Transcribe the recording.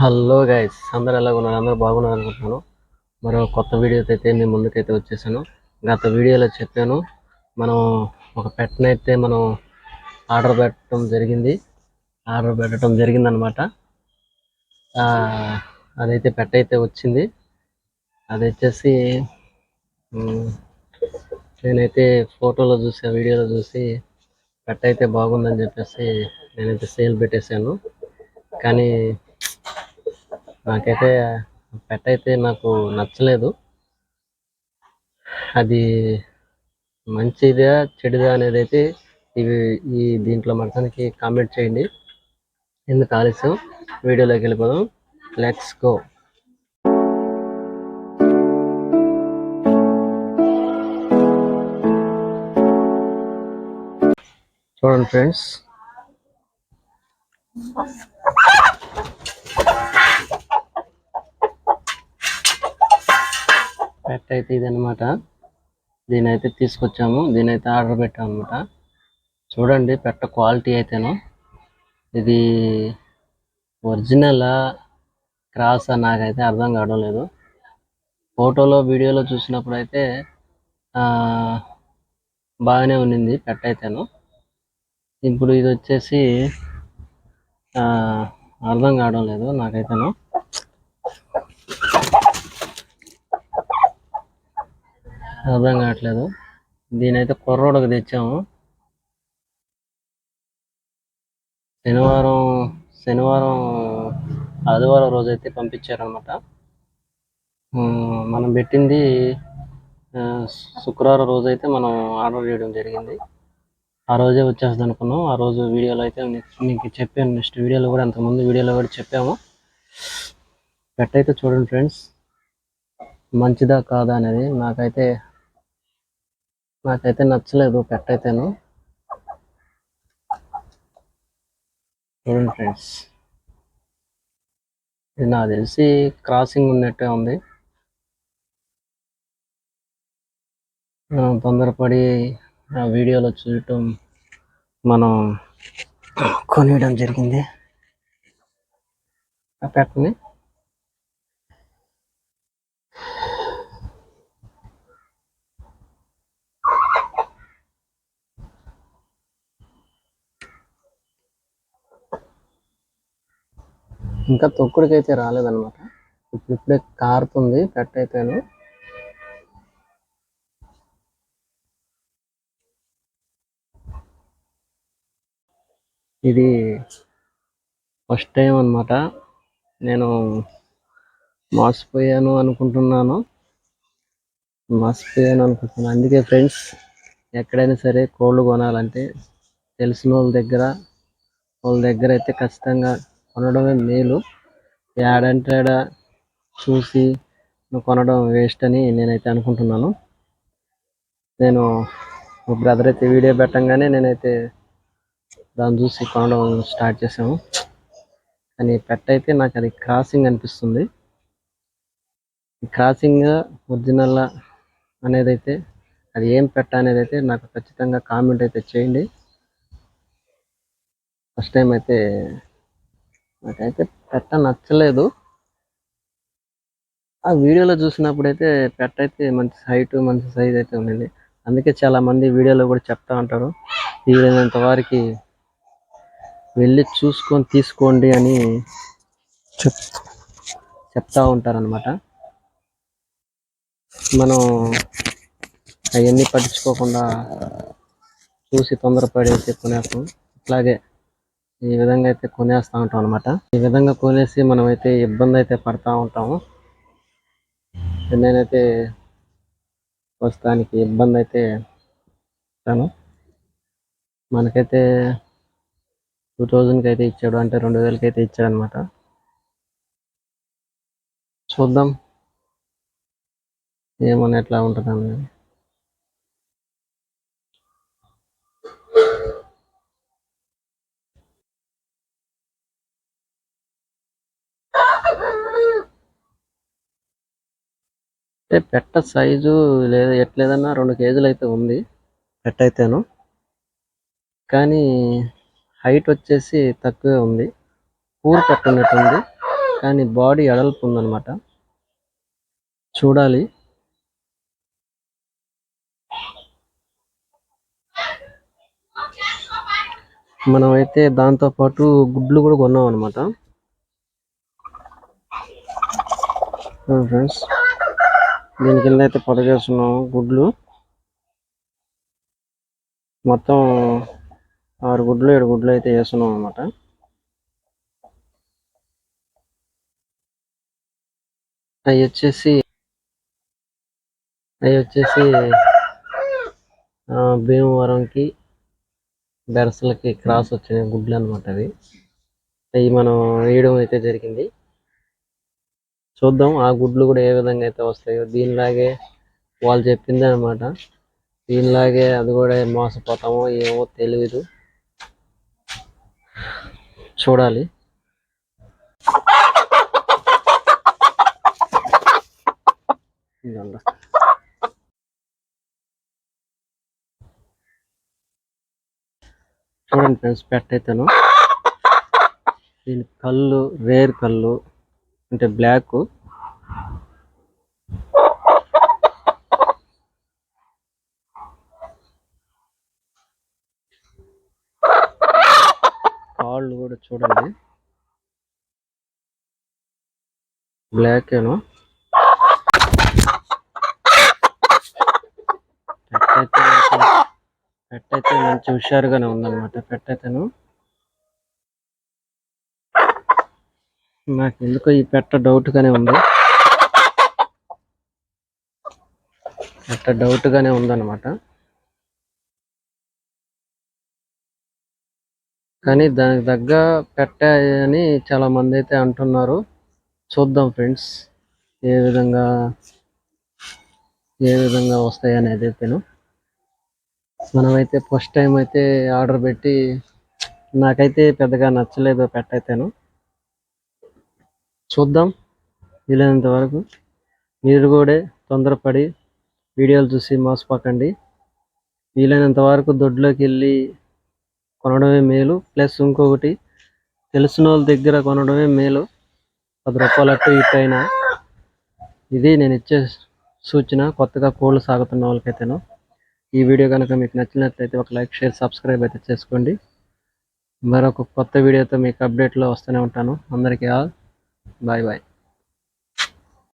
Hello guys అందరు ఎలా ఉన్నారు అందరూ బాగున్నారు అనుకుంటున్నాను. మరో కొత్త వీడియోతో అయితే నేను ముందుకైతే వచ్చేసాను. గత వీడియోలో చెప్పాను మనం ఒక పెట్టనైతే మనం ఆర్డర్ పెట్టడం జరిగింది. ఆర్డర్ పెట్టడం జరిగిందనమాట. అదైతే పెట్ట అయితే వచ్చింది. అది వచ్చేసి నేనైతే ఫోటోలో చూసి ఆ వీడియోలో చూసి పెట్ట అయితే బాగుందని చెప్పేసి నేనైతే సేల్ పెట్టేశాను. కానీ నాకైతే పెట్ అయితే నాకు నచ్చలేదు. అది మంచిదా చెడుదా అనేది అయితే ఇవి ఈ దీంట్లో మనకి కామెంట్ చేయండి. ఎందుకు ఆలస్యం. వీడియోలోకి వెళ్ళిపోదాం. లెట్స్ గో చూడండి ఫ్రెండ్స్ పెట్ అయితే ఇది అనమాట దీని అయితే తీసుకొచ్చాము. దీని అయితే ఆర్డర్ పెట్టాము అనమాట చూడండి పెట్ట క్వాలిటీ అయితేను. ఇది ఒరిజినల్ క్రాస్ నాకైతే అర్థం కావడం లేదు. ఫోటోలో వీడియోలో చూసినప్పుడు అయితే ఆ, బాగానే ఉన్నింది పెట్ట అయితేను. ఇప్పుడు ఇది వచ్చేసి ఆ, అర్థం కావడం లేదు నాకైతేను. అర్థం కావట్లేదు. దీనైతే కుర్రోడికి తెచ్చాము. శనివారం శనివారం ఆదివారం రోజు అయితే పంపించారనమాట మనం పెట్టింది శుక్రవారం రోజు అయితే మనం ఆర్డర్ చేయడం జరిగింది. ఆ రోజే వచ్చేస్తుంది అనుకున్నాం. ఆ రోజు వీడియోలో అయితే మీకు చెప్పాను. నెక్స్ట్ వీడియోలో కూడా అంతకుముందు వీడియోలో కూడా చెప్పాము. పెట్టయితే చూడండి ఫ్రెండ్స్ మంచిదా కాదా అనేది నాకైతే నాకైతే నచ్చలేదు పెట్ట అయితేను చూడండి ఫ్రెండ్స్. ఇది నాకు తెలిసి క్రాసింగ్ ఉన్నట్టే ఉంది. తొందరపడి ఆ వీడియోలో చూడటం మనం కొనియడం జరిగింది. ఆ పెట్టని ఇంకా తొక్కుడికి అయితే రాలేదన్నమాట. ఇప్పుడు ఇప్పుడే కారుతుంది కట్ అయితేను ఇది ఫస్ట్ టైం అన్నమాట. నేను మోసపోయాను అనుకుంటున్నాను. మోసపోయాను అనుకుంటున్నాను. అందుకే ఫ్రెండ్స్ ఎక్కడైనా సరే కోళ్ళు కొనాలంటే తెలిసిన వాళ్ళ దగ్గర వాళ్ళ దగ్గర అయితే ఖచ్చితంగా కొనడమే మేలు. ఏడంటే ఆడ చూసి నువ్వు కొనడం వేస్ట్ అని నేనైతే అనుకుంటున్నాను. నేను మా బ్రదర్ అయితే వీడియో పెట్టంగానే నేనైతే దాన్ని చూసి కొనడం స్టార్ట్ చేసాము కానీ పెట్ట అయితే నాకు అది క్రాసింగ్ అనిపిస్తుంది. క్రాసింగ్ ఒరిజినల్ అనేది అయితే అది ఏం పెట్ట అనేది అయితే నాకు ఖచ్చితంగా కామెంట్ అయితే చేయండి. ఫస్ట్ టైం అయితే నాకైతే పెట్ట నచ్చలేదు. ఆ వీడియోలో చూసినప్పుడు అయితే పెట్ట అయితే మంచి హైట్ మంచి సైజ్ అయితే ఉండింది అందుకే చాలా మంది వీడియోలో కూడా చెప్తా ఉంటారు. వీలైనంత వారికి వెళ్ళి చూసుకొని తీసుకోండి అని చెప్ చెప్తా ఉంటారనమాట మనం అవన్నీ పట్టించుకోకుండా చూసి తొందరపడేసి అయితే కొనేస్తాం. ఇట్లాగే ఈ విధంగా అయితే కొనేస్తూ ఉంటాం అనమాట ఈ విధంగా కొనేసి మనం అయితే ఇబ్బంది అయితే పడతా ఉంటాము. నేనైతే ప్రస్తుతానికి ఇబ్బంది అయితే ఇస్తాను మనకైతే టూ థౌజండ్కి అయితే ఇచ్చాడు. అంటే రెండు వేలకి అయితే ఇచ్చాడు అనమాట చూద్దాం. ఏమని ఎట్లా ఉంటుందని. అంటే పెట్ట సైజు లేదా ఎట్లేదన్నా రెండు కేజీలు అయితే ఉంది. పెట్ట అయితేను కానీ హైట్ వచ్చేసి తక్కువే ఉంది. పూర్ పెట్ట ఉన్నట్టుంది కానీ బాడీ ఎడల్పు ఉందన్నమాట. చూడాలి. మనం అయితే దాంతో పాటు గుడ్లు కూడా కొన్నాం అనమాట ఫ్రెండ్స్. దీని కింద అయితే పొదగేస్తున్నాం గుడ్లు. మొత్తం ఆరు గుడ్లు ఏడు గుడ్లు అయితే వేస్తున్నాం అనమాట అవి వచ్చేసి అవి వచ్చేసి భీమవరంకి బెరసలకి క్రాస్ వచ్చిన గుడ్లు అనమాట అవి. అవి మనం వేయడం అయితే జరిగింది. చూద్దాం ఆ గుడ్లు కూడా ఏ విధంగా అయితే వస్తాయో. దీనిలాగే వాళ్ళు చెప్పింది అనమాట దీనిలాగే అది కూడా మోసపోతామో ఏమో తెలియదు చూడాలి. చూడండి ఫ్రెండ్స్ పెట్టయితేను. దీని కళ్ళు రేర్ కళ్ళు. అంటే బ్లాక్. కాళ్ళు కూడా చూడండి. బ్లాక్ ఏను. పెట్టయితే మంచి- పెట్టయితే మంచి హుషారుగానే ఉందన్నమాట. పెట్టయితేను నాకు ఎందుకో ఈ పెట్ట డౌట్గానే ఉంది. పెట్ట డౌట్ గానే ఉందన్నమాట. కానీ దానికి తగ్గ పెట్ట అని చాలా మంది అయితే అంటున్నారు. చూద్దాం ఫ్రెండ్స్ ఏ విధంగా ఏ విధంగా వస్తాయి అనేది అయితేను. మనమైతే ఫస్ట్ టైం అయితే ఆర్డర్ పెట్టి నాకైతే పెద్దగా నచ్చలేదు పెట్ట అయితేను చూద్దాం వీలైనంత వరకు. మీరు కూడా తొందరపడి వీడియోలు చూసి మోసపోకండి. వీలైనంత వరకు దొడ్లోకి వెళ్ళి కొనడమే మేలు. ప్లస్ ఇంకొకటి తెలిసిన వాళ్ళ దగ్గర కొనడమే మేలు. పది రూపాయలు అటు ఇటు అయినా. ఇది నేను ఇచ్చే సూచన కొత్తగా కోళ్ళు సాగుతున్న వాళ్ళకైతేను. ఈ వీడియో కనుక మీకు నచ్చినట్లయితే ఒక లైక్ షేర్ సబ్స్క్రైబ్ అయితే చేసుకోండి. మరొక కొత్త వీడియోతో మీకు అప్డేట్లో వస్తూనే ఉంటాను. అందరికీ ఆల్ Bye bye.